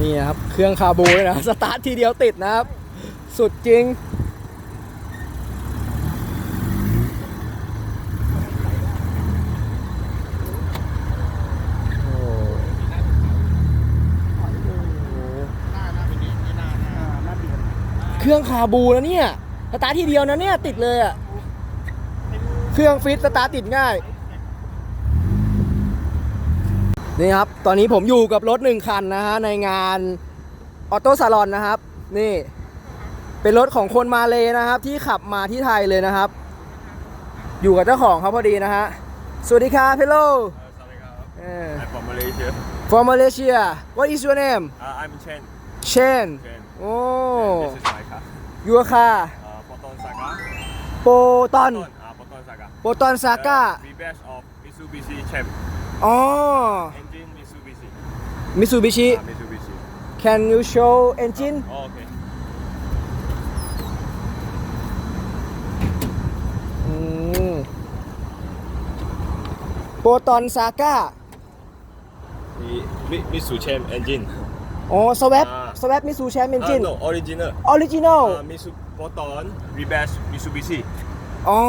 นี่นะครับ เครื่องคาบูนะ สตาร์ททีเดียวติดนะครับ สุดจริง เครื่องคาบูนะเนี่ย สตาร์ททีเดียวนะเนี่ย ติดเลยอะเครื่องฟิตสตาร์ทติดง่าย นี่ครับ ตอนนี้ผมอยู่กับรถหนึ่งคันนะฮะในงานออโต้ซาลอนนะครับ นี่ เป็นรถของคนมาเลยนะครับ ที่ขับมาที่ไทยเลยนะครับ อยู่กับเจ้าของเขาพอดีนะฮะ สวัสดีครับเพลโล I'm from Malaysia. from Malaysia what is your name Uh, I'm Chen. Chen Chen. oh This is my car. your car Uh, Poton Saga. โปตอน Poton, uh, Poton Saga. โปตอนซาก้า The rebadge of Mitsubishi Champ. อ๋อ Engine Mitsubishi. มิซูบิชิ Uh, Mitsubishi. can you show engine Oh, okay. อืมโปตอนซาก้า The Mi- Mitsu Champ engine. อ๋อสว p อ่า สว p มิซูแชมเอนจิ Uh, น no, original. ออริจินอล Uh, Mitsu Poton rebadge Mitsubishi. อ๋อ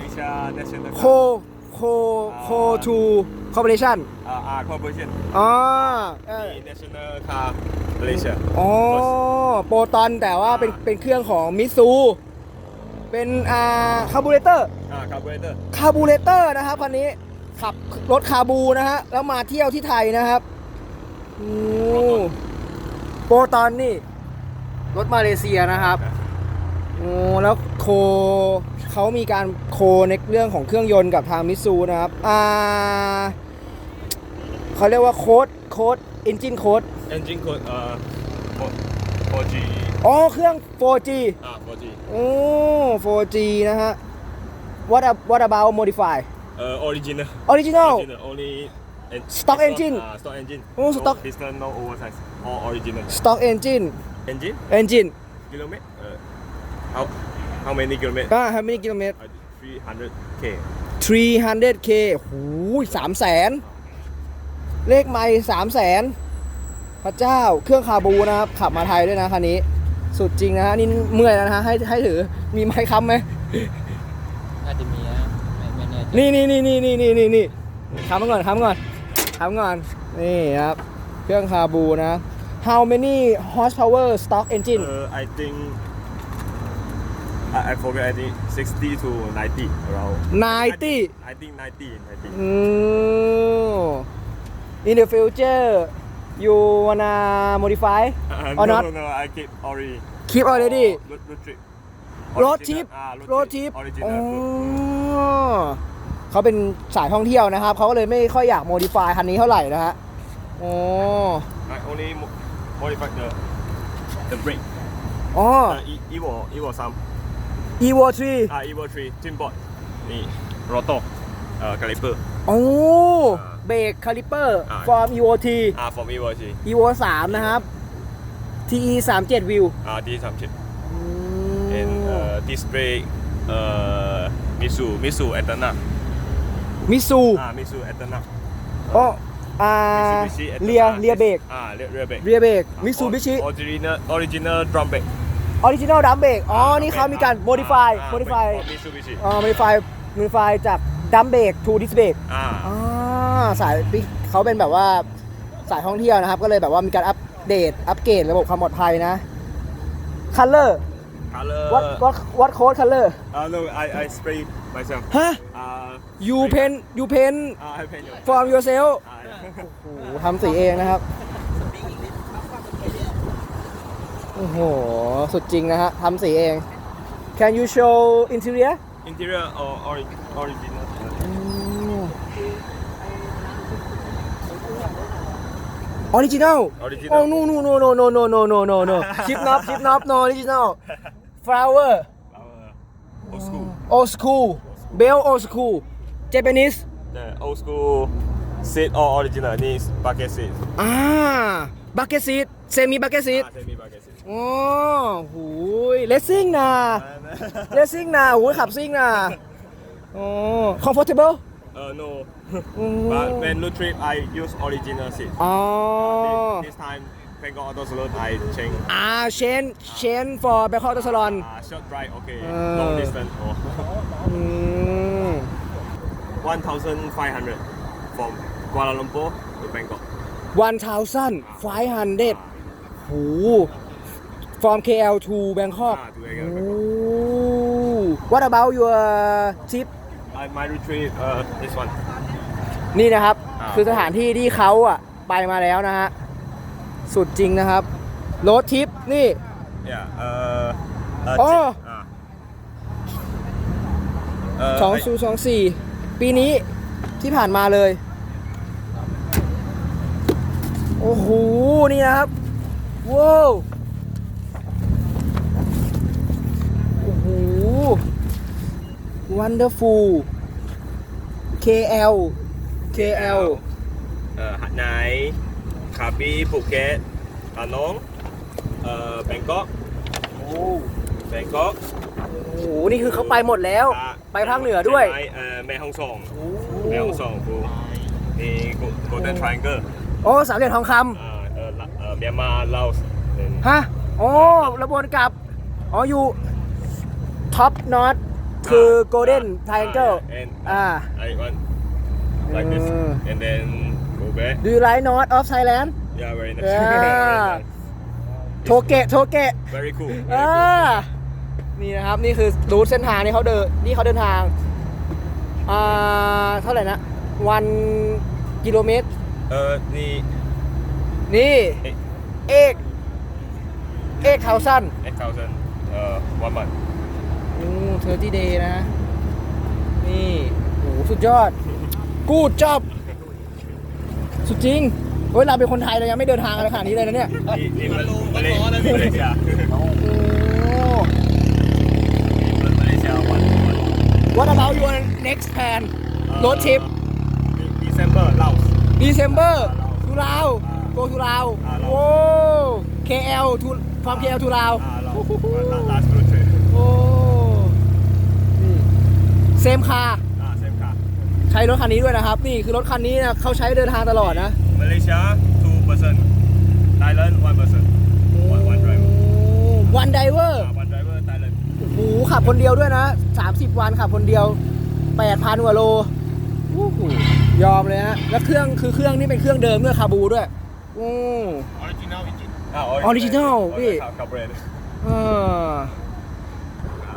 Malaysia National โค Car. โค โคทู คอร์ปอเรชั่น Uh, uh, corporation. อ๋อเออ The National Car Malaysia. อ๋อ โปรตอนแต่ว่าเป็นเป็นเครื่องของมิซูเป็นอ่าคาร์บูเรเตอร์ Uh, carburetor. คาร์บูเรเตอร์นะครับคันนี้ขับรถคาบูนะฮะแล้วมาเที่ยวที่ไทยนะครับโอ้โปรตอนนี่ รถมาเลเซียนะครับ โอ้แล้วโคเขามีการโคในเรื่องของเครื่องยนต์กับทางมิซูนะครับอ่าเขาเรียกว่าโค้ดโค้ดอินจินโค้ด Engine code uh, 4- 4G. อ๋อเครื่อง 4G Ah, 4G. โอ้ 4G นะฮะ what ab- what about modify Uh, original. original Original. Only en- Stock piston, engine. Uh, stock engine. Oh, no stock. Piston, no oversize. All original. stock engine Engine. engine Kilometer. Uh, how how many kilometer? อ่า how many kilometer Uh, 300k. 300k หูยสามแสนเลขไม่สามแสนพระเจ้าเครื่องคาบูนะครับ ขับมาไทยด้วยนะคันนี้ สุดจริงนะฮะ นี่เมื่อยแล้วนะฮะ ให้ให้ถือมีไม้ค้ำไหม น่าจะมีนะไม่ไม่แน่ใจนี่นี่นี่นี่นี่นี่นี่นี่ค้ำก่อนค้ำก่อนค้ำก่อน นี่ครับ เครื่องคาบูนะ how many horsepower stock engine Uh, I think I, I forget. I think 60 to 90 around. 90 I think 90. 90. อืม in the future you wanna modify Uh, or no, not no, no. I keep already. keep already Oh, road, road trip. รถทิป Original, ah, รถทิป Original. อ๋อ food. เขาเป็นสายท่องเที่ยวนะครับ เขาก็เลยไม่ค่อยอยากโมดิฟายคันนี้เท่าไหร่นะฮะอ๋อ I only mo- modify the the brake. อ๋อ Uh, E- Evo Evo some. evo3 อ่าอีวอทรีจิมบอดนี่โรโตเอ่อคาลิเปอร์ โอ้เบรกคาลิเปอร์อ่า ฟอร์ม EOT อ่าฟอร์มอีวอทรี EO 3นะครับ TE 3 7 view อ่าดีสามสิบ and uh, display uh, Misu Misu Atana มิซูอ่า Misu Atana โอ้อ่าเรียเรียเบรกอ่าเรียเรียเบรกเรียเบรกมิซูบิชิ original original drum brake ออริจินอลดัมเบรกอ๋อ นี่เขามีการ modify อ่า modify Mitsubishi อ่า modify modify จากดัมเบรก to disc brake อ่าอ่าสายเขาเป็นแบบว่าสายท่องเที่ยวนะครับ ก็เลยแบบว่ามีการอัปเดต อัปเกรดระบบความปลอดภัยนะ color color what what what code color uh, no I I spray myself ฮะ uh you paint you paint uh, I paint your from yourself อ่าโอ้โหทำสีเองนะครับ โอ้โห สุดจริงนะฮะทำสีเอง Can you show interior interior or ori- original ออริจินัล Original โอ้ no no no no no no no no no no ชิปน็อปชิปน็อป no original flower our old school old school bell old school Japanese the old school seat all original นี่ bucket seat อ่า bucket seat semi bucket seat อ่า semi bucket seat อ๋อหูยเลสซิ่งนะเลสซิ่งนะหูยขับซิ่งนะอ๋อ comfortable uh no อืม but when road trip I use original seat อ๋อ this time Bangkok Auto Salon I change อ่าเชนเชน for Bangkok Auto Salon uh, short drive okay Uh. long distance oh. อืม1,500 from Kuala Lumpur to Bangkok 1,500 โห from KL to Bangkok ah, to โอ้ Bangkok What about your trip I, my retreat uh, this one นี่นะครับ อ่า คือสถานที่ที่เขาอะ ไปมาแล้วนะฮะ สุดจริงนะครับรถทิปนี่ yeah uh, uh, Oh. ah. Uh, สอง I- ศูนย์สองสี่ปีนี้ที่ผ่านมาเลย โอ้โห นี่นะครับว้าว โอ้โห wonderful KL KL เอ่อหาดใหญ่คาบีภูเก็ตระนองเอ่อแบงกอกโอ้แบงกอกโหนี่คือเขาไปหมดแล้ว ไปภาคเหนือด้วยใช่ไหมเอ่อแม่ฮ่องสองแม่ฮ่องสองกูมีโกลเด้นทริแองเกิลโอ้สามเหลี่ยมทองคอ่าเอ่อละเอ่อเมียนมาลาวส์ำฮะโอ้ระบวนกลับอ๋ออยู่ท็อปนอต คือ golden triangle อ่า I want like this อืม and then go back Do you like north of Thailand yeah very nice Yeah. Very nice. โทเกะโทเกะ very cool very อ่า cool นี่นะครับ นี่คือรูทเส้นทางที่เขาเดินที่เขาเดินทาง อ่า เท่าไหร่นะ วันกิโลเมตร เออนี่นี่ เอ๊ะเอกเอกเทาสั้น 8,000เอ่อ one month อืม เทอร์ตี้เดย์นะ นี่โหสุดยอด กูดจอบ สุดจริงเฮ้ยเราเป็นคนไทยเรายังไม่เดินทางกันขนาดนี้เลยนะเนี่ย นี่นี่มันมาเลมาเลเซียโอ้มาเลเซียวันวัน What about your next plan road trip December ลาว December ทุลาว go ทุลาวอ่าลาวโอ้ KL to from KL to ลาวอ่าเรา last road trip โอ้ เซมคาอ่า same car ใช้รถคันนี้ด้วยนะครับ นี่คือรถคันนี้นะเขาใช้เดินทางตลอดนะ Malaysia two person Thailand one person one one driver วันไดเวอร์ อ่า one driver Thailand โอ้โหขับคนเดียวด้วยนะ 30 วันขับคนเดียว 8,000กว่าโลโอ้โหยอมเลยฮะ แล้วเครื่องคือเครื่องนี่เป็นเครื่องเดิมเมื่อคาบูด้วยอืม original engine อ่า Original พี่ขับเบรนอ่า